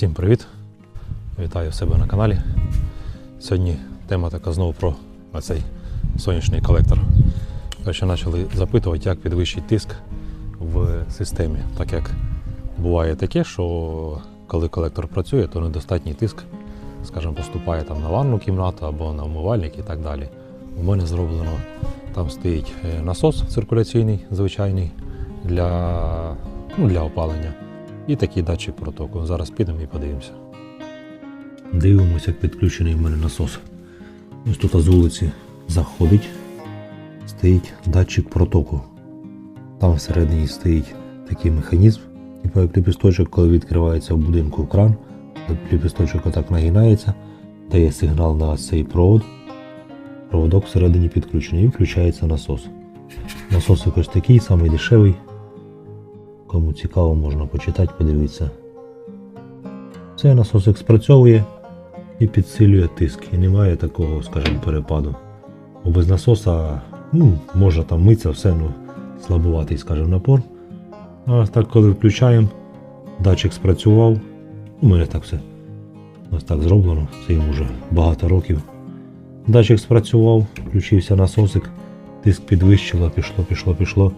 Всім привіт! Вітаю себе на каналі. Сьогодні тема така знову про цей сонячний колектор. Ще почали запитувати, як підвищити тиск в системі. Так як буває таке, що коли колектор працює, то недостатній тиск, скажімо, поступає там на ванну кімнату або на умивальник і так далі. У мене зроблено, там стоїть е, насос циркуляційний, звичайний для, ну, для опалення. І такий датчик протоку. Зараз підемо і подивимося. Дивимося, як підключений в мене насос. Ось тут з вулиці заходить, стоїть датчик протоку. Там всередині стоїть такий механізм, типу як ліпісточок, коли відкривається в будинку кран, ліпісточок отак нагинається, дає сигнал на цей провод. Проводок всередині підключений і включається насос. Насос якось такий, самий дешевий. Кому цікаво, можна почитати, подивитися. Цей насосик спрацьовує і підсилює тиск. І немає такого, скажімо, перепаду. Бо без насоса, ну, можна там митися, все, ну, слабуватий, скажімо, напор. А так, коли включаємо, датчик спрацював. У мене так все. Ось так зроблено, це йому вже багато років. Датчик спрацював, включився насосик, тиск підвищило, пішло, пішло, пішло.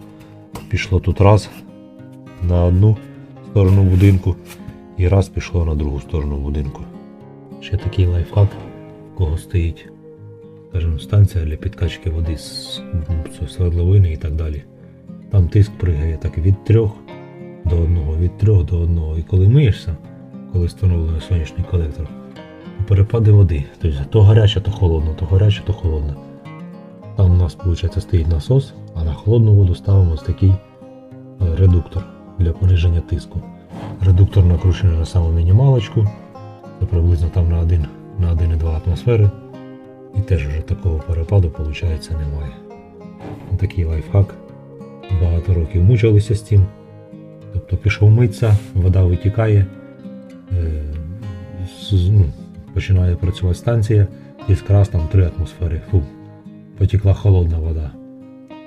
Пішло тут раз на одну сторону будинку і раз пішло на другу сторону будинку. Ще такий лайфхак, в кого стоїть, скажімо, станція для підкачки води з свердловини і так далі. Там тиск пригає так від 3 до 1, від 3 до 1. І коли миєшся, коли встановлено сонячний колектор, то перепади води. Тобто то гаряче, то холодно, то гаряче, то холодно. Там у нас, виходить, стоїть насос, а на холодну воду ставимо ось такий е, редуктор для пониження тиску. Редуктор накручений на саму мінімалочку, це приблизно там на 1 на 1,2 атмосфери. І теж вже такого перепаду виходить немає. Такий лайфхак. Багато років мучилися з цим. Тобто пішов митися, вода витікає, е, ну, починає працювати станція, раз там 3 атмосфери. Фу, потекла холодна вода.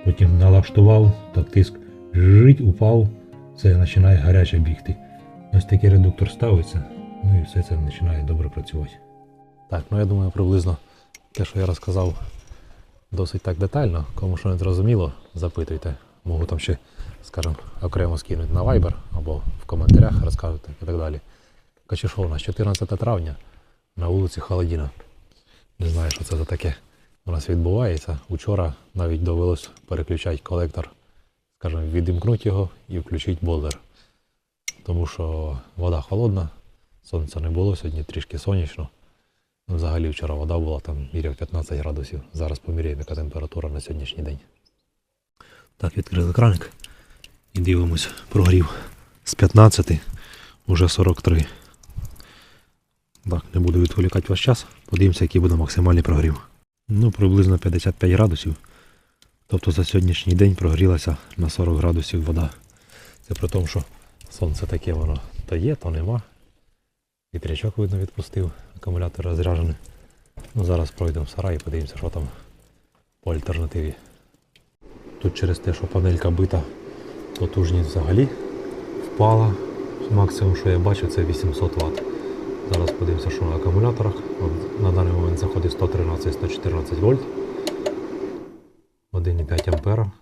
Потім налаштував, так тиск жить, упав, це починає гаряче бігти. Ось такий редуктор ставиться, ну і все це починає добре працювати. Так, ну я думаю, приблизно те, що я розказав, досить так детально. Кому що не зрозуміло, запитуйте. Можу там ще, скажімо, окремо скинути на Viber або в коментарях розкажете і так далі. Що у нас 14 травня на вулиці Холодіна. Не знаю, що це за таке у нас відбувається. Учора навіть довелось переключати колектор, скажімо, відімкнути його і включити бойлер. Тому що вода холодна, сонця не було, сьогодні трішки сонячно. Ну, Взагалі вчора вода була там міряв 15 градусів. Зараз поміряємо, яка температура на сьогоднішній день. Так, відкрили краник і дивимось, прогрів з 15, уже 43. Так, не буду відволікати ваш час. Подивимося, який буде максимальний прогрів. Ну, приблизно 55 градусів. Тобто за сьогоднішній день прогрілася на 40 градусів вода. Це при тому, що сонце таке воно то є, то нема. Вітрячок, видно, відпустив, акумулятор розряджений. Ну, зараз пройдемо сарай і подивимося, що там по альтернативі. Тут через те, що панелька бита, потужність взагалі впала. Максимум, що я бачу, це 800 Вт. Зараз подивимося, що на акумуляторах. От на даний момент заходить 113-114 вольт. 1,5 ампера,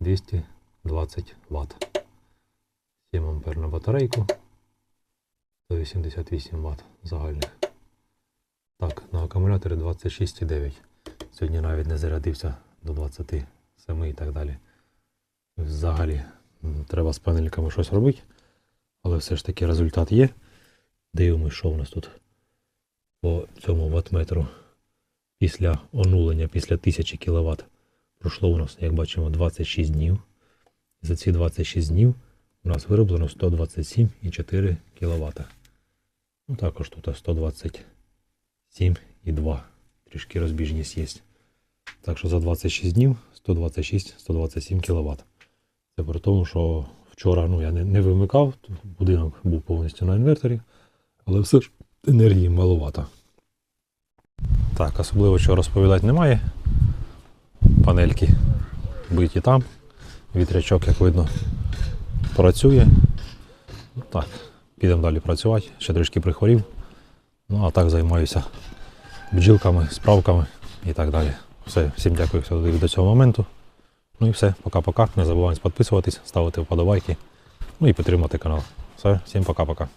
220 Вт. 7 ампер на батарейку. 188 Вт загальних. Так, на акумуляторі 26,9. Сьогодні навіть не зарядився до 27 і так далі. Взагалі треба з панельками щось робити, але все ж таки результат є. Дивимось, що в нас тут по цьому ватметру після онулення, після 1000 кВт. Пройшло у нас, як бачимо, 26 днів. За ці 26 днів у нас вироблено 127,4 кВт. Ну, також тут 127,2. Трішки розбіжність є. Так що за 26 днів 126-127 кВт. Це при тому, що вчора ну, я не, не вимикав, будинок був повністю на інверторі, але все ж енергії маловато. Так, особливо що розповідати немає. Панельки биті там. Вітрячок, як видно, працює. Ну, Так, підемо далі працювати. Ще трішки прихворів. Ну а так займаюся бджілками, справками і так далі. Все, всім дякую, хто додивив до цього моменту. Ну і все, пока-пока. Не забувайте підписуватись, ставити вподобайки. Ну і підтримати канал. Все, всім пока-пока.